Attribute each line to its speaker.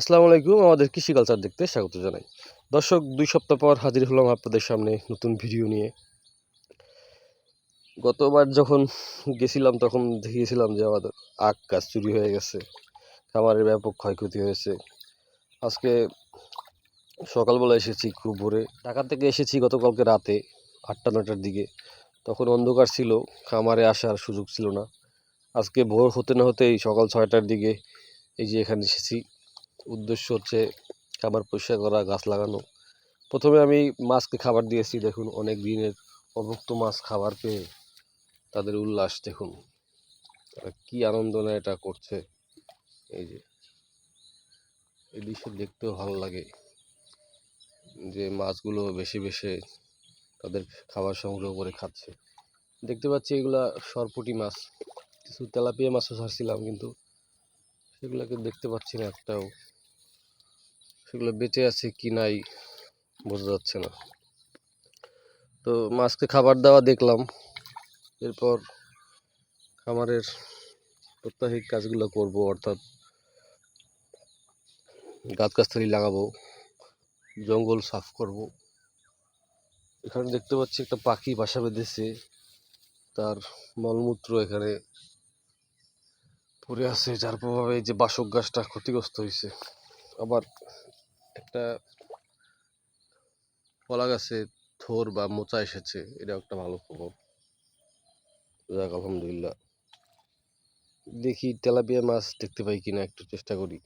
Speaker 1: আসসালামু আলাইকুম, আমাদের কৃষি কালচার দেখতে স্বাগত জানাই। দর্শক, দুই সপ্তাহ পর হাজির হলাম আপনাদের সামনে নতুন ভিডিও নিয়ে। গতবার যখন গেছিলাম, তখন দেখিয়েছিলাম যে আমাদের আখ গাছ চুরি হয়ে গেছে। খামারের ব্যাপক ক্ষয়ক্ষতি হয়েছে। আজকে সকালবেলা এসেছি খুব ভোরে। ঢাকা থেকে এসেছি গতকালকে রাতে আটটা নটার দিকে। তখন অন্ধকার ছিল, খামারে আসার সুযোগ ছিল না। আজকে ভোর হতে না হতেই সকাল ছয়টার দিকে এই যে এখানে এসেছি। উদ্দেশ্য হচ্ছে খাবার পরিষ্কার করা, গাছ লাগানো। প্রথমে আমি মাছকে খাবার দিয়েছি, দেখুন অনেক দিনের অভুক্ত মাছ খাবার পেয়ে তাদের উল্লাস, দেখুন। তারা কি আনন্দ না এটা করছে। এই যে, এই দৃশ্য দেখতেও ভালো লাগে যে মাছগুলো বেশি বেশি তাদের খাবার সংগ্রহ করে খাচ্ছে। দেখতে পাচ্ছি এগুলা সরপুটি মাছ। কিছু তেলাপিয়া মাছও ছাড়ছিলাম, কিন্তু সেগুলোকে দেখতে পাচ্ছি না একটাও। সেগুলো বেঁচে আছে কি নাই বোঝা যাচ্ছে না। তো মাছকে খাবার দেওয়া দেখলাম। এরপর খামারের প্রত্যাহিক কাজগুলো করব, অর্থাৎ গাছ গাছালি লাগাবো, জঙ্গল সাফ করব। এখানে দেখতে পাচ্ছি একটা পাখি বাসা বেঁধেছে। তার মলমূত্র এখানে পড়ে আছে, যার প্রভাবে যে বাসক গাছটা ক্ষতিগ্রস্ত হয়েছে আবার একটা কলা গাছে থোর বা মোচা এসেছে এটা একটা ভালো প্রভাব। যাক, আলহামদুলিল্লাহ। দেখি তেলাপিয়া মাছ দেখতে পাই কিনা, একটু চেষ্টা করি।